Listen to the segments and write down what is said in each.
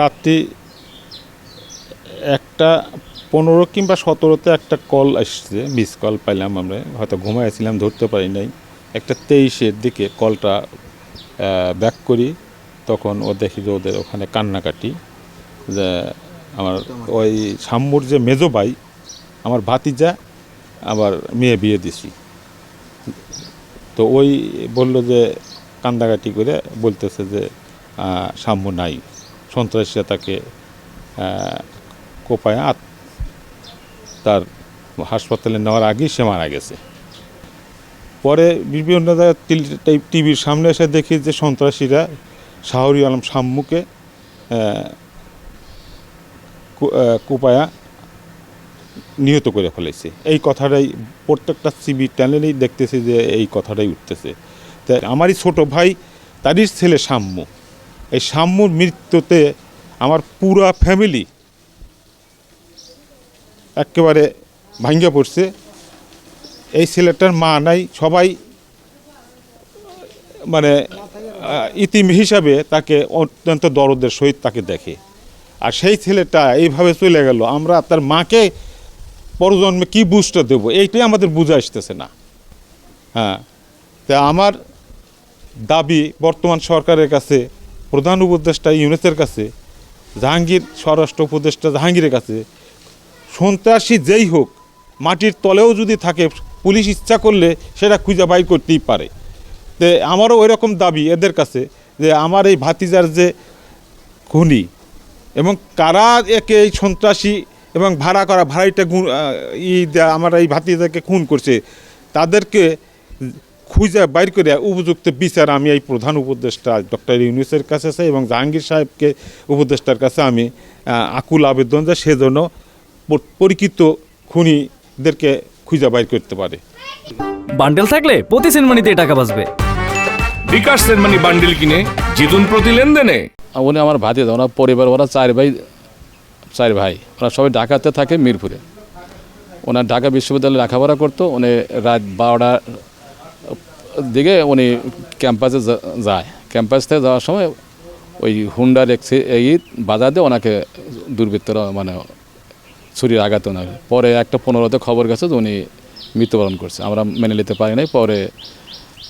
রাত্রি একটা পনেরো কিংবা সতেরোতে একটা কল আসছে মিস কল পাইলাম আমরা। হয়তো ঘুমাইছিলাম ধরতে পারি নাই। একটা তেইশের দিকে কলটা ব্যাক করি। তখন ও দেখি যে ওদের ওখানে কান্নাকাটি। যে আমার ওই সাম্মুর যে মেজো ভাই, আমার ভাতিজা আবার মেয়ে বিয়ে দিছি তো ওই বলল যে কান্দাকাটি করে বলতেছে যে সাম্য নাই। সন্ত্রাসীরা তাকে কোপায় আত তার হাসপাতালে নেওয়ার আগেই সে মারা গেছে। পরে বিভিন্ন জায়গায় টিভির সামনে এসে দেখি যে সন্ত্রাসীরা শাহরি আলম সাম্মুকে কোপায়া নিহত করে ফেলেছে। এই কথাটাই প্রত্যেকটা সিবি চ্যানেলেই দেখতেছি যে এই কথাটাই উঠতেছে। তা আমারই ছোট ভাই, তারই ছেলে সাম্য এই সাম্যর মৃত্যুতে আমার পুরা ফ্যামিলি একেবারে ভাঙ্গা পড়ছে। এই ছেলেটার মা নাই, সবাই মানে ইতিম হিসাবে তাকে অত্যন্ত দরদের সহিত তাকে দেখে। আর সেই ছেলেটা এইভাবে চলে গেল। আমরা তার মাকে পরজন্মে কি বুঝটা দেবো? এইটাই আমাদের বুঝে আসতেছে না। হ্যাঁ। তা আমার দাবি বর্তমান সরকারের কাছে, প্রধান উপদেষ্টা ইউনেসের কাছে, জাহাঙ্গীর স্বরাষ্ট্র উপদেষ্টা জাহাঙ্গীরের কাছে, সন্ত্রাসী যেই হোক, মাটির তলেও যদি থাকে, পুলিশ ইচ্ছা করলে সেটা খুঁজে বাইর করতেই পারে। তো আমারও ওই রকম দাবি এদের কাছে যে আমার এই ভাতিজার যে খুনি এবং কারা একে এই সন্ত্রাসী এবং ভাড়া করা ভাড়াইটা ই আমার এই ভাতিজাকে খুন করছে। তাদেরকে খুঁজে বাইর করে উপযুক্ত বিচার আমি এই প্রধান উপদেষ্টা ডক্টর ইউনুসের কাছে চাই এবং জাহাঙ্গীর সাহেবকে উপদেষ্টার কাছে আমি আকুল আবেদন যে সেজন্য পরিচিত খুনিদেরকে খুঁজে বাইর করতে পারে। বান্ডেল থাকলে প্রতি সেনমানিতে টাকা বাঁচবে। বিকাশ সেনমানি বান্ডিল কিনে জিতুন প্রতি লেনদেনে। উনি আমার ভাতি ওনার পরিবার ওরা চার ভাই চার ভাই ওরা সবাই ঢাকাতে থাকে মিরপুরে। ওনার ঢাকা বিশ্ববিদ্যালয়ে লেখাপড়া করতো, উনি রাত বারোটার দিকে উনি ক্যাম্পাসে যায়। ক্যাম্পাস থেকে যাওয়ার সময় ওই হুন্ডার এক্সি, এই বাজার দিয়ে ওনাকে দুর্বৃত্তরা মানে ছুরির আঘাত ওনাকে পরে একটা পনেরোতে খবর গেছে যে উনি মৃত্যুবরণ করছে। আমরা মেনে নিতে পারি নাই, পরে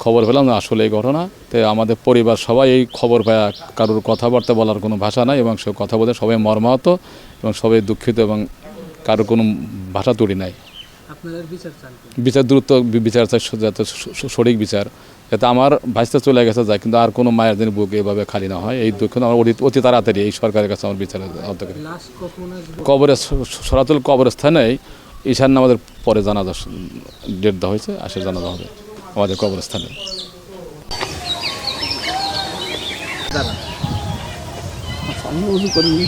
খবর পেলাম না আসলে এই ঘটনা। তো আমাদের পরিবার সবাই এই খবর পায় কারোর কথাবার্তা বলার কোনো ভাষা নাই এবং সে কথা বলতে সবাই মর্মাহত এবং সবাই দুঃখিত এবং কারোর কোনো ভাষা তৈরি নাই। বিচার বিচার দ্রুত বিচার চাই যাতে সঠিক বিচার। যাতে আমার ভাইসতে চলে গেছে যায় কিন্তু আর কোনো মায়ের দিন বুক এভাবে খালি না হয়। এই দুঃখ আমার অতি অতি তাড়াতাড়ি এই সরকারের কাছে আমার আসবে? কবরে সরাতুল কবরস্থানেই ঈশান আমাদের পরে জানাজা ডেট দেওয়া হয়েছে আসে জানাজা হবে। আমাদের কবরস্থানে। করিনি